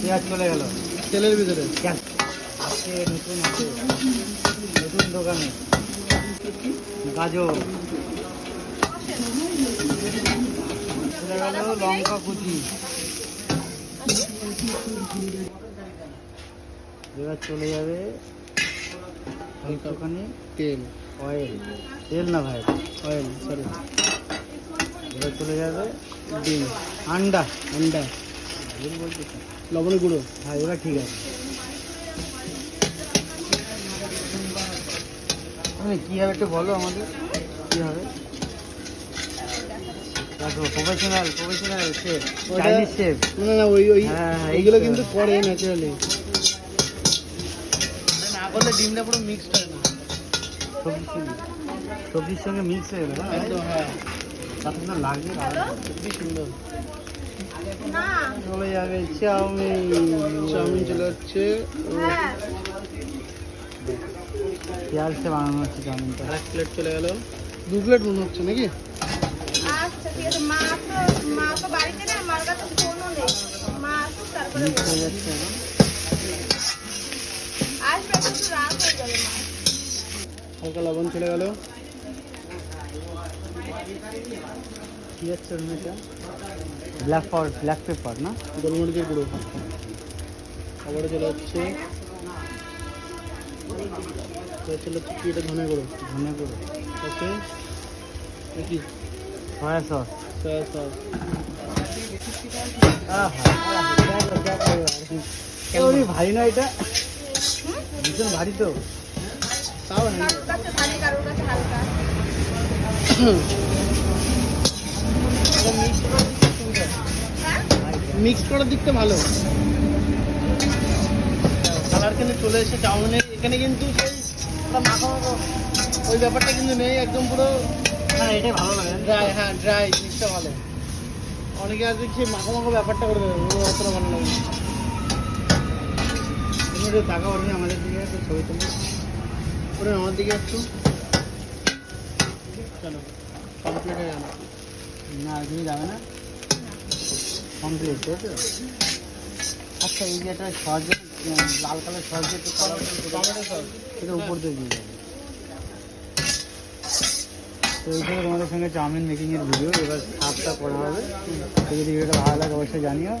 পেঁয়াজ চলে গেল তেলের ভিতরে। আজকে নতুন আছে। নতুন দোকানে। গাজর। চলে গেল লঙ্কা কুচি। এবার চলে যাবে একটুখানি তেল। অয়েল। তেল না ভাই? অয়েল সরি এবার চলে যাবে ডিম। আন্ডা আন্ডা। তো। গুঁড়ো। হ্যাঁ এবার ঠিক আছে। তুমি কী হবে একটু বলো আমাদের। কী হবে? প্রফেশনাল প্রফেশনাল শেফ ওটা- চাইনিজ শেফ না না ওই ওই হ্যাঁ, হ্যাঁ, এইগুলো কিন্তু করে ন্যাচারালি না করলে ডিমটা পুরো মিক্সড হয় না। সবজির সঙ্গে সবজির সঙ্গে মিক্স হয়ে গেল একদম হ্যাঁ। তাতে না। লাগে খুবই সুন্দর। চলে যাবে চাউমিন। চাউমিন চলে যাচ্ছে। পেঁয়াজ দিয়ে বানানো হচ্ছে চাউমিনটা। এক প্লেট চলে গেল। দু প্লেট মনে হচ্ছে নাকি? আচ্ছা হয়ে হয়ে হালকা লবণ চলে গেল। কী ব্ল্যাক পাউডার ব্ল্যাক পেপার না? গোলমরিচের গুঁড়ো আবারও চলে এবার চলে যাচ্ছে কি এটা? ধনে গুঁড়ো। ধনে গুঁড়ো। ওকে। কি? সয়া সস সয়া সস ভারী না এটা। ভীষণ ভারী তো। তাও কাছে ভারী কারোর কাছে হালকা। মিক্স করার দিকটা ভালো। কালার কিন্তু চলে এসে চাউমিনের। এখানে কিন্তু সেই মাখো মাখো ওই ব্যাপারটা কিন্তু নেই একদম পুরো না এটাই ভালো লাগে। ড্রাই হ্যাঁ ড্রাই জিনিসটা ভালো। অনেকে মাখো মাখো ব্যাপারটা করে দেবে ও অতটা ভালো লাগে তুমি একটু আমাদের দিকে ছবি তুলি। ওরে আমার দিকে একটু। চলো কমপ্লিট হয়ে যাবে না। কমপ্লিট তো আচ্ছা এই যে একটা উম, লাল কালার যে একটু সেটা উপর দিয়ে দিয়ে তো এই তোমাদের সঙ্গে চাউমিন মেকিংয়ের ভিডিও এবার স্বাদটা করা হবে। যদি ভিডিওটা ভালো লাগে অবশ্যই জানিও।